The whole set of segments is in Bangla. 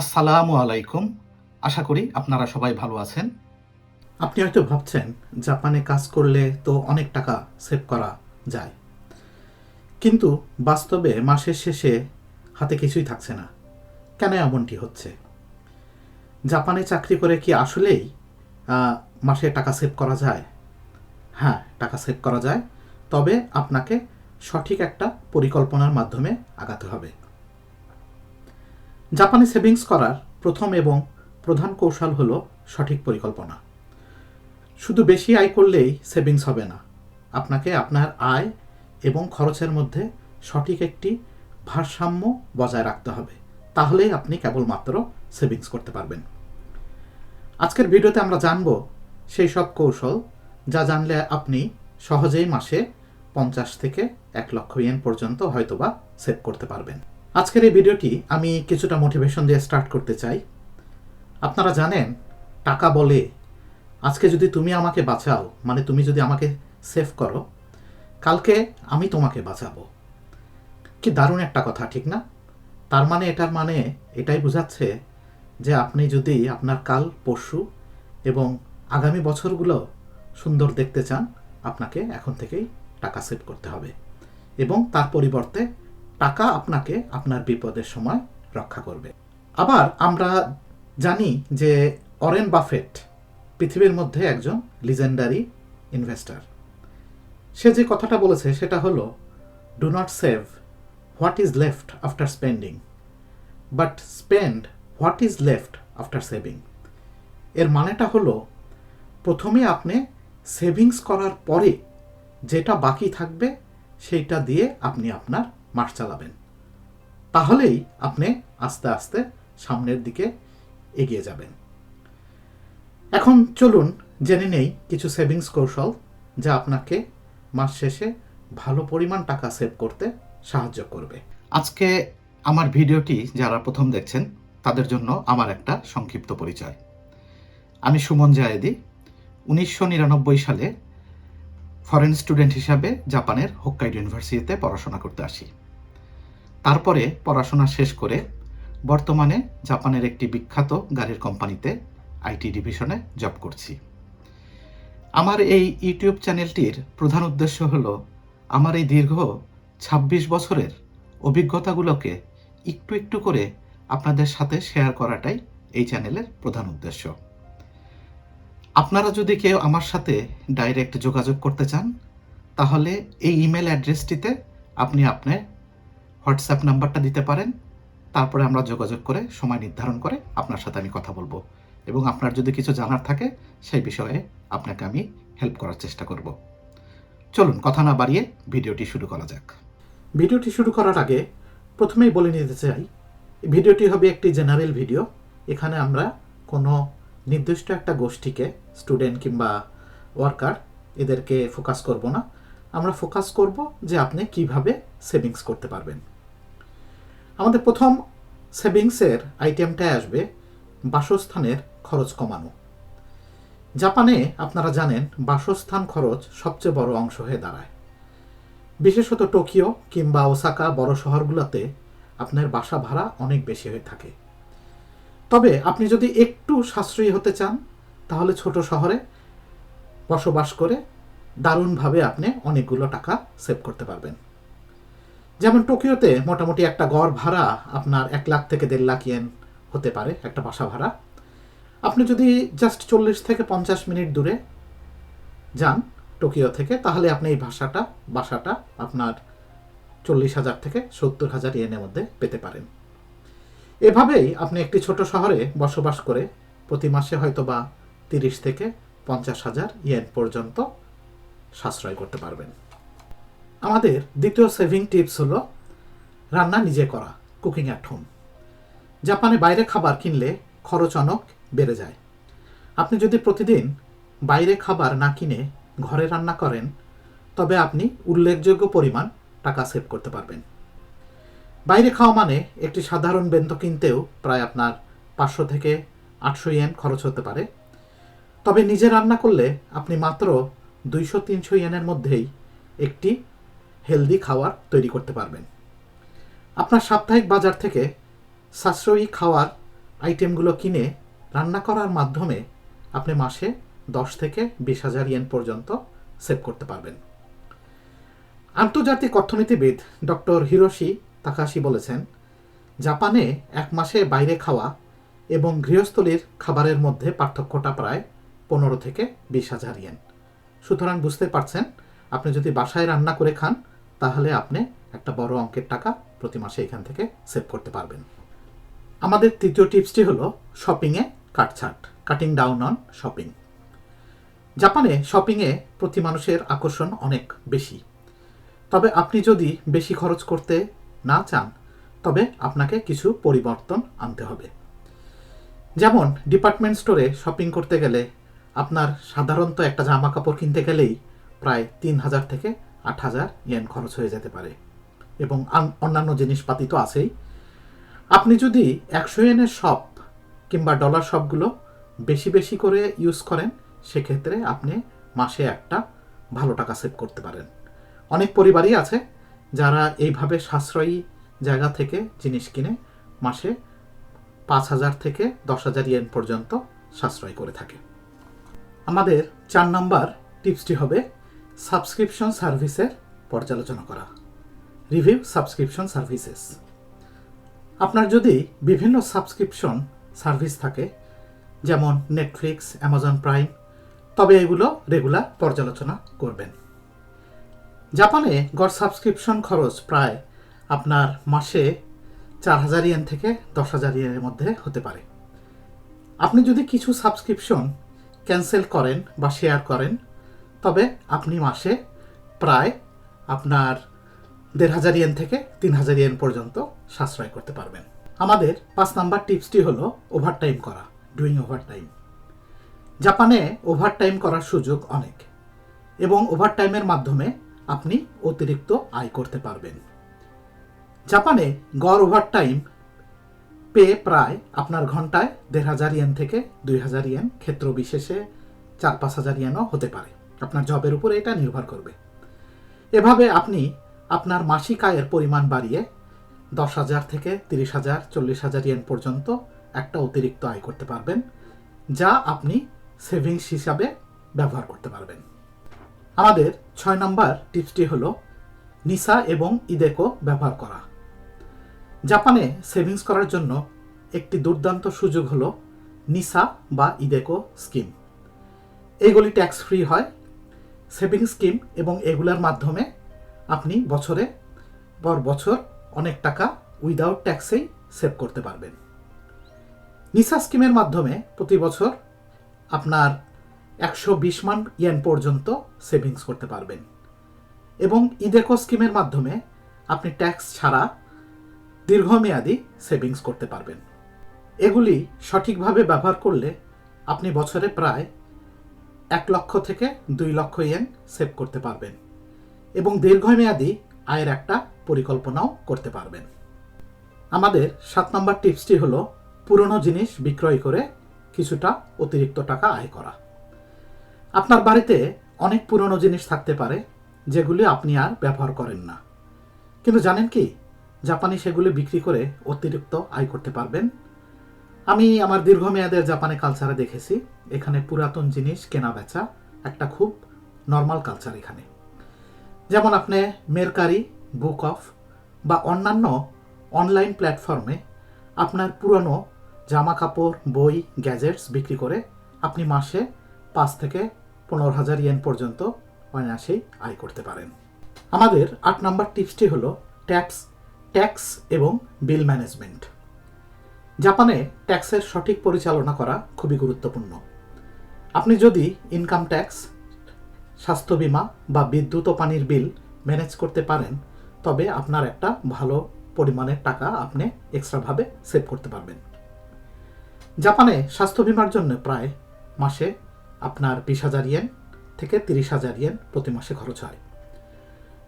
আসসালামু আলাইকুম। আশা করি আপনারা সবাই ভালো আছেন। আপনি হয়তো ভাবছেন, জাপানে কাজ করলে তো অনেক টাকা সেভ করা যায়। কিন্তু বাস্তবে মাসের শেষে হাতে কিছুই থাকছে না। কেন এমনটি হচ্ছে? জাপানে চাকরি করে কি আসলেই মাসে টাকা সেভ করা যায়? হ্যাঁ টাকা সেভ করা যায়। তবে আপনাকে সঠিক একটা পরিকল্পনার মাধ্যমে আগাতে হবে। জাপানে সেভিংস করার প্রথম এবং প্রধান কৌশল হল সঠিক পরিকল্পনা। শুধু বেশি আয় করলেই সেভিংস হবে না। আপনাকে আপনার আয় এবং খরচের মধ্যে সঠিক একটি ভারসাম্য বজায় রাখতে হবে। তাহলেই আপনি কেবলমাত্র সেভিংস করতে পারবেন। আজকের ভিডিওতে আমরা জানব সেই সব কৌশল যা জানলে আপনি সহজেই মাসে পঞ্চাশ থেকে এক লক্ষ ইয়েন পর্যন্ত হয়তোবা সেভ করতে পারবেন। আজকের এই ভিডিওটি আমি কিছুটা মোটিভেশন দিয়ে স্টার্ট করতে চাই। আপনারা জানেন, টাকা বলে আজকে যদি তুমি আমাকে বাঁচাও মানে তুমি যদি আমাকে সেভ করো, কালকে আমি তোমাকে বাঁচাবো। কি দারুণ একটা কথা, ঠিক না? তার মানে এটার মানে এটাই বোঝাচ্ছে যে আপনি যদি আপনার কাল, পরশু এবং আগামী বছরগুলো সুন্দর দেখতে চান, আপনাকে এখন থেকেই টাকা সেভ করতে হবে এবং তার পরিবর্তে টাকা আপনাকে আপনার বিপদের সময় রক্ষা করবে। আবার আমরা জানি যে অরেন বাফেট পৃথিবীর মধ্যে একজন লিজেন্ডারি ইনভেস্টর সে যে কথাটা বলেছে সেটা হলো do not save what is left after spending but spend what is left after saving এর মানেটা হলো, প্রথমে আপনি সেভিংস করার পরে যেটা বাকি থাকবে, সেইটা দিয়ে আপনি আপনার মাস চালাবেন। তাহলেই আপনি আস্তে আস্তে সামনের দিকে এগিয়ে যাবেন। এখন চলুন জেনে নেই কিছু সেভিংস কৌশল যা আপনাকে মাস শেষে ভালো পরিমাণ টাকা সেভ করতে সাহায্য করবে। আজকে আমার ভিডিওটি যারা প্রথম দেখছেন, তাদের জন্য আমার একটা সংক্ষিপ্ত পরিচয়। আমি সুমন জায়েদি, উনিশশো নিরানব্বই সালে ফরেন স্টুডেন্ট হিসাবে জাপানের হোক্কাইডো ইউনিভার্সিটিতে পড়াশোনা করতে আসি। তারপরে পড়াশোনা শেষ করে বর্তমানে জাপানের একটি বিখ্যাত গাড়ির কোম্পানিতে আইটি ডিভিশনে জব করছি। আমার এই ইউটিউব চ্যানেলটির প্রধান উদ্দেশ্য হলো আমার এই দীর্ঘ ২৬ বছরের অভিজ্ঞতাগুলোকে একটু একটু করে আপনাদের সাথে শেয়ার করাটাই এই চ্যানেলের প্রধান উদ্দেশ্য। আপনারা যদি কেউ আমার সাথে ডাইরেক্ট যোগাযোগ করতে চান, তাহলে এই ইমেল অ্যাড্রেসটিতে আপনি আপনার হোয়াটসঅ্যাপ নাম্বারটা দিতে পারেন। তারপরে আমরা যোগাযোগ করে সময় নির্ধারণ করে আপনার সাথে আমি কথা বলব। এবং আপনার যদি কিছু জানার থাকে, সেই বিষয়ে আপনাকে আমি হেল্প করার চেষ্টা করব। চলুন, কথা না বাড়িয়ে ভিডিওটি শুরু করা যাক। ভিডিওটি শুরু করার আগে প্রথমেই বলে নিতে চাই, ভিডিওটি হবে একটি জেনারেল ভিডিও এখানে আমরা কোনো নির্দিষ্ট একটা গোষ্ঠীকে স্টুডেন্ট কিংবা ওয়ার্কার এদেরকে ফোকাস করব না। আমরা ফোকাস করব যে আপনি কীভাবে সেভিংস করতে পারবেন। আমাদের প্রথম সেভিংসের আইটেমটায় আসবে বাসস্থানের খরচ কমানো। জাপানে আপনারা জানেন বাসস্থান খরচ সবচেয়ে বড় অংশ হয়ে দাঁড়ায়। বিশেষত টোকিও কিংবা ওসাকা বড় শহরগুলোতে আপনার বাসা ভাড়া অনেক বেশি হয়ে থাকে। তবে আপনি যদি একটু সাশ্রয়ী হতে চান, তাহলে ছোট শহরে বসবাস করে দারুণভাবে আপনি অনেকগুলো টাকা সেভ করতে পারবেন। যেমন টোকিওতে মোটামুটি একটা গড় ভাড়া আপনার এক লাখ থেকে দেড় লাখ ইয়েন হতে পারে, একটা বাসা ভাড়া। আপনি যদি জাস্ট চল্লিশ থেকে পঞ্চাশ মিনিট দূরে যান টোকিও থেকে, তাহলে আপনি এই ভাষাটা, বাসাটা আপনার চল্লিশ হাজার থেকে সত্তর হাজার ইয়েনের মধ্যে পেতে পারেন। এভাবেই আপনি একটি ছোট শহরে বসবাস করে প্রতি মাসে হয়তো বা তিরিশ থেকে পঞ্চাশ হাজার ইয়েন পর্যন্ত সাশ্রয় করতে পারবেন। আমাদের দ্বিতীয় সেভিং টিপস হলো রান্না নিজে করা কুকিং অ্যাট হোম জাপানে বাইরে খাবার কিনলে খরচ অনেক বেড়ে যায়। আপনি যদি প্রতিদিন বাইরে খাবার না কিনে ঘরে রান্না করেন, তবে আপনি উল্লেখযোগ্য পরিমাণ টাকা সেভ করতে পারবেন। বাইরে খাওয়া মানে একটি সাধারণ বেন্ত কিনতেও প্রায় আপনার পাঁচশো থেকে আটশো ইয়েন খরচ হতে পারে। তবে নিজে রান্না করলে আপনি মাত্র দুইশো তিনশো ইয়েনের মধ্যেই একটি হেলদি খাবার তৈরি করতে পারবেন। আপনার সাপ্তাহিক বাজার থেকে সাশ্রয়ী খাওয়ার আইটেমগুলো কিনে রান্না করার মাধ্যমে আপনি মাসে দশ থেকে বিশ হাজার ইয়েন পর্যন্ত সেভ করতে পারবেন। আন্তর্জাতিক অর্থনীতিবিদ ডক্টর হিরোশি তাকাশি বলেছেন, জাপানে এক মাসে বাইরে খাওয়া এবং গৃহস্থলীর খাবারের মধ্যে পার্থক্যটা প্রায় পনেরো থেকে বিশ হাজার ইয়েন। সুতরাং বুঝতে পারছেন, আপনি যদি বাসায় রান্না করে খান তাহলে আপনি একটা বড় অঙ্কের টাকা প্রতি মাসে এখান থেকে সেভ করতে পারবেন। আমাদের তৃতীয় টিপসটি হলো শপিংয়ে কাটছাট কাটিং ডাউন অন শপিং জাপানে শপিংয়ে প্রতি মানুষের আকর্ষণ অনেক বেশি। তবে আপনি যদি বেশি খরচ করতে না চান, তবে আপনাকে কিছু পরিবর্তন আনতে হবে। যেমন ডিপার্টমেন্ট স্টোরে শপিং করতে গেলে আপনার সাধারণত একটা জামা কাপড় কিনতে গেলেই প্রায় তিন হাজার থেকে আট হাজার ইয়েন খরচ হয়ে যেতে পারে। এবং অন্যান্য জিনিসপাতি তো আছেই। আপনি যদি একশো ইয়েনের শপ কিংবা ডলার শপগুলো বেশি বেশি করে ইউজ করেন, সেক্ষেত্রে আপনি মাসে একটা ভালো টাকা সেভ করতে পারেন। অনেক পরিবারই আছে যারা এইভাবে সাশ্রয়ী জায়গা থেকে জিনিস কিনে মাসে পাঁচ হাজার থেকে দশ হাজার ইয়েন পর্যন্ত সাশ্রয় করে থাকে। আমাদের চার নাম্বার টিপসটি হবে সাবস্ক্রিপশন সার্ভিসের পর্যালোচনা করা। Review subscription services. আপনার যদি বিভিন্ন সাবস্ক্রিপশন সার্ভিস থাকে, যেমন নেটফ্লিক্স অ্যামাজন প্রাইম তবে এগুলো রেগুলার পর্যালোচনা করবেন। জাপানে গড় সাবস্ক্রিপশন খরচ প্রায় আপনার মাসে চার হাজার ইয়েন থেকে দশ হাজার ইয়েনের মধ্যে হতে পারে। আপনি যদি কিছু সাবস্ক্রিপশন ক্যান্সেল করেন বা শেয়ার করেন তবে আপনি মাসে প্রায় আপনার দেড় হাজার ইয়েন থেকে তিন হাজার ইয়েন পর্যন্ত সাশ্রয় করতে পারবেন। আমাদের পাঁচ নাম্বার টিপসটি হলো ওভারটাইম করা ডুইং ওভারটাইম জাপানে ওভারটাইম করার সুযোগ অনেক এবং ওভারটাইমের মাধ্যমে আপনি অতিরিক্ত আয় করতে পারবেন। জাপানে গড় ওভারটাইম পে প্রায় আপনার ঘন্টায় দেড় হাজার ইয়েন থেকে দুই হাজার ইয়েন, ক্ষেত্র বিশেষে চার পাঁচ হাজার ইয়েনও হতে পারে। আপনার জবের উপরে এটা নির্ভর করবে। এভাবে আপনি আপনার মাসিক আয়ের পরিমাণ বাড়িয়ে দশ হাজার থেকে তিরিশ হাজার, চল্লিশ হাজার ইয়েন পর্যন্ত একটা অতিরিক্ত আয় করতে পারবেন, যা আপনি সেভিংস হিসাবে ব্যবহার করতে পারবেন। আমাদের ছয় নম্বর টিপসটি হলো নিসা এবং ইদেকো ব্যবহার করা। জাপানে সেভিংস করার জন্য একটি দুর্দান্ত সুযোগ হলো নিসা বা ইদেকো স্কিম। এইগুলি ট্যাক্স ফ্রি হয় সেভিং স্কিম এবং এগুলোর মাধ্যমে আপনি বছরে, পর বছর অনেক টাকা উইদাউট ট্যাক্সেই সেভ করতে পারবেন। নিসা স্কিমের মাধ্যমে প্রতি বছর আপনার একশো বিশ মান ইয়েন পর্যন্ত সেভিংস করতে পারবেন এবং ইদেকো স্কিমের মাধ্যমে আপনি ট্যাক্স ছাড়া দীর্ঘমেয়াদী সেভিংস করতে পারবেন। এগুলি সঠিকভাবে ব্যবহার করলে আপনি বছরে প্রায় এক লক্ষ থেকে দুই লক্ষ ইয়েন সেভ করতে পারবেন এবং দীর্ঘমেয়াদী আয়ের একটা পরিকল্পনাও করতে পারবেন। আমাদের সাত নম্বর টিপসটি হলো পুরনো জিনিস বিক্রয় করে কিছুটা অতিরিক্ত টাকা আয় করা। আপনার বাড়িতে অনেক পুরনো জিনিস থাকতে পারে যেগুলি আপনি আর ব্যবহার করেন না। কিন্তু জানেন কি? জাপানি সেগুলি বিক্রি করে অতিরিক্ত আয় করতে পারবেন। আমি আমার দীর্ঘমেয়াদের জাপানে কালচারে দেখেছি। এখানে পুরাতন জিনিস কেনা বেচা, একটা খুব নর্মাল কালচার এখানে। যেমন আপনি মেরকারি বুক অফ বা অন্যান্য অনলাইন প্ল্যাটফর্মে আপনার পুরনো জামা কাপড় বই গ্যাজেটস বিক্রি করে আপনি মাসে পাঁচ থেকে পনেরো হাজার ইয়েন পর্যন্ত অনায়াসেই আয় করতে পারেন। আমাদের আট নম্বর টিপসটি হলো ট্যাক্স ট্যাক্স এবং বিল ম্যানেজমেন্ট জাপানে ট্যাক্সের সঠিক পরিচালনা করা খুবই গুরুত্বপূর্ণ। আপনি যদি ইনকাম ট্যাক্স, স্বাস্থ্য বিমা বা বিদ্যুৎ ও পানির বিল ম্যানেজ করতে পারেন, তবে আপনার একটা ভালো পরিমাণের টাকা আপনি এক্সট্রাভাবে সেভ করতে পারবেন। জাপানে স্বাস্থ্য বিমার জন্য প্রায় মাসে আপনার বিশ হাজার ইয়েন থেকে তিরিশ হাজার ইয়েন প্রতি মাসে খরচ হয়।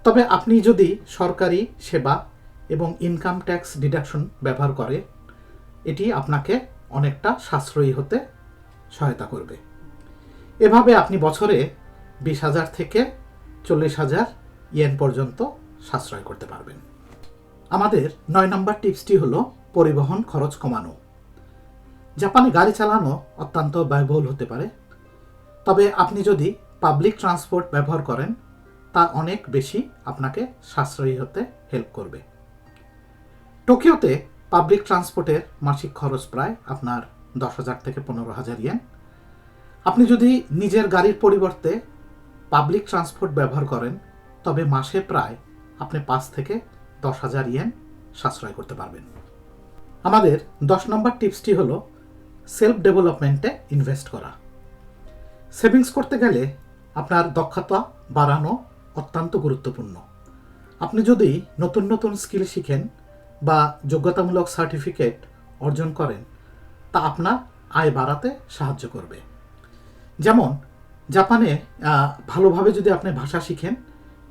তবে আপনি যদি সরকারি সেবা এবং ইনকাম ট্যাক্স ডিডাকশন ব্যবহার করে এটি আপনাকে অনেকটা সাশ্রয়ী হতে সহায়তা করবে। এভাবে আপনি বছরে বিশ হাজার থেকে চল্লিশ হাজার ইয়েন পর্যন্ত সাশ্রয় করতে পারবেন। আমাদের নয় নম্বর টিপসটি হলো পরিবহন খরচ কমানো। জাপানে গাড়ি চালানো অত্যন্ত ব্যয়বহুল হতে পারে, তবে আপনি যদি পাবলিক ট্রান্সপোর্ট ব্যবহার করেন, তা অনেক বেশি আপনাকে সাশ্রয়ী হতে হেল্প করবে। টোকিওতে পাবলিক ট্রান্সপোর্টের মাসিক খরচ প্রায় আপনার দশ হাজার থেকে পনেরো হাজার ইয়েন আপনি যদি নিজের গাড়ির পরিবর্তে পাবলিক ট্রান্সপোর্ট ব্যবহার করেন, তবে মাসে প্রায় আপনি পাঁচ থেকে দশ হাজার ইয়েন সাশ্রয় করতে পারবেন। আমাদের দশ নম্বর টিপসটি হল সেলফ ডেভেলপমেন্টে ইনভেস্ট করা। সেভিংস করতে গেলে আপনার দক্ষতা বাড়ানো অত্যন্ত গুরুত্বপূর্ণ। আপনি যদি নতুন নতুন স্কিল শিখেন বা যোগ্যতামূলক সার্টিফিকেট অর্জন করেন, তা আপনার আয় বাড়াতে সাহায্য করবে। যেমন, জাপানে ভালোভাবে যদি আপনি ভাষা শিখেন,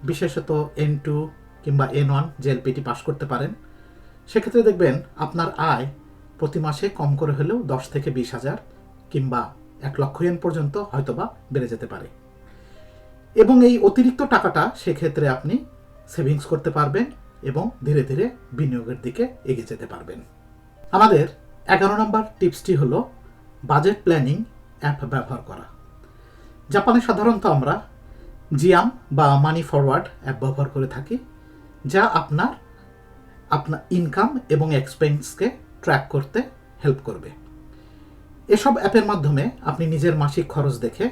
বিশেষত এন টু কিংবা এন ওয়ান জেএলপিটি পাশ করতে পারেন, সেক্ষেত্রে দেখবেন আপনার আয় প্রতি মাসে কম করে হলেও দশ থেকে বিশ হাজার কিংবা এক লক্ষ ইয়েন পর্যন্ত হয়তোবা বেড়ে যেতে পারে। এবং এই অতিরিক্ত টাকাটা সেক্ষেত্রে আপনি সেভিংস করতে পারবেন এবং ধীরে ধীরে বিনিয়োগের দিকে এগিয়ে যেতে পারবেন। আমাদের এগারো নম্বর টিপসটি হল বাজেট প্ল্যানিং অ্যাপ ব্যবহার করা। জাপানে সাধারণত আমরা জিয়াম বা মানি ফরওয়ার্ড অ্যাপ ব্যবহার করে থাকি, যা আপনার আপনার ইনকাম এবং এক্সপেন্সকে ট্র্যাক করতে হেল্প করবে। এসব অ্যাপের মাধ্যমে আপনি নিজের মাসিক খরচ দেখে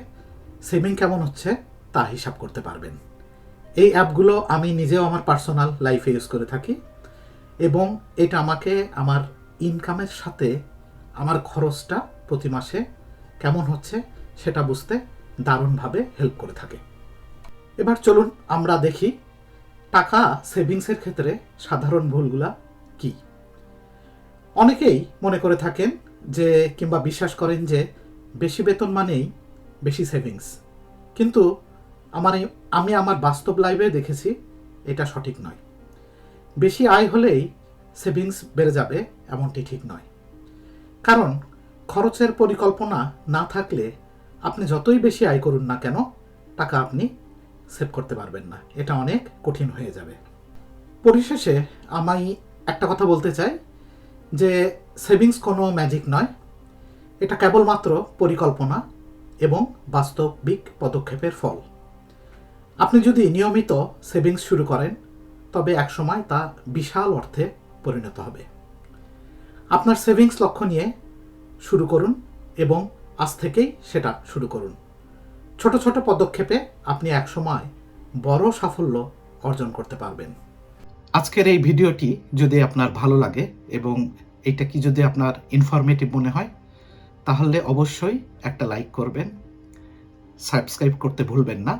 সেভিং কেমন হচ্ছে তা হিসাব করতে পারবেন। এই অ্যাপগুলো আমি নিজেও আমার পার্সোনাল লাইফে ইউজ করে থাকি এবং এটা আমাকে আমার ইনকামের সাথে আমার খরচটা প্রতি মাসে কেমন হচ্ছে সেটা বুঝতে দারুণভাবে হেল্প করে থাকে। এবার চলুন আমরা দেখি টাকা সেভিংসের ক্ষেত্রে সাধারণ ভুলগুলা কি? অনেকেই মনে করে থাকেন যে কিংবা বিশ্বাস করেন যে বেশি বেতন মানেই বেশি সেভিংস। কিন্তু আমার আমি আমার বাস্তব লাইফে দেখেছি এটা সঠিক নয়। বেশি আয় হলেই সেভিংস বেড়ে যাবে এমনটি ঠিক নয়। কারণ খরচের পরিকল্পনা না থাকলে আপনি যতই বেশি আয় করুন না কেন, টাকা আপনি সেভ করতে পারবেন না। এটা অনেক কঠিন হয়ে যাবে। পরিশেষে আমি একটা কথা বলতে চাই যে সেভিংস কোনো ম্যাজিক নয়। এটা কেবলমাত্র পরিকল্পনা এবং বাস্তবিক পদক্ষেপের ফল। আপনি যদি নিয়মিত সেভিংস শুরু করেন, তবে একসময় তা বিশাল অর্থে পরিণত হবে। আপনার সেভিংস লক্ষ্য নিয়ে শুরু করুন এবং আজ থেকেই সেটা শুরু করুন। ছোট ছোট পদক্ষেপে আপনি একসময় বড় সাফল্য অর্জন করতে পারবেন। আজকের এই ভিডিওটি যদি আপনার ভালো লাগে এবং এটা কি যদি আপনার ইনফরমেটিভ মনে হয়, তাহলে অবশ্যই একটা লাইক করবেন। সাবস্ক্রাইব করতে ভুলবেন না।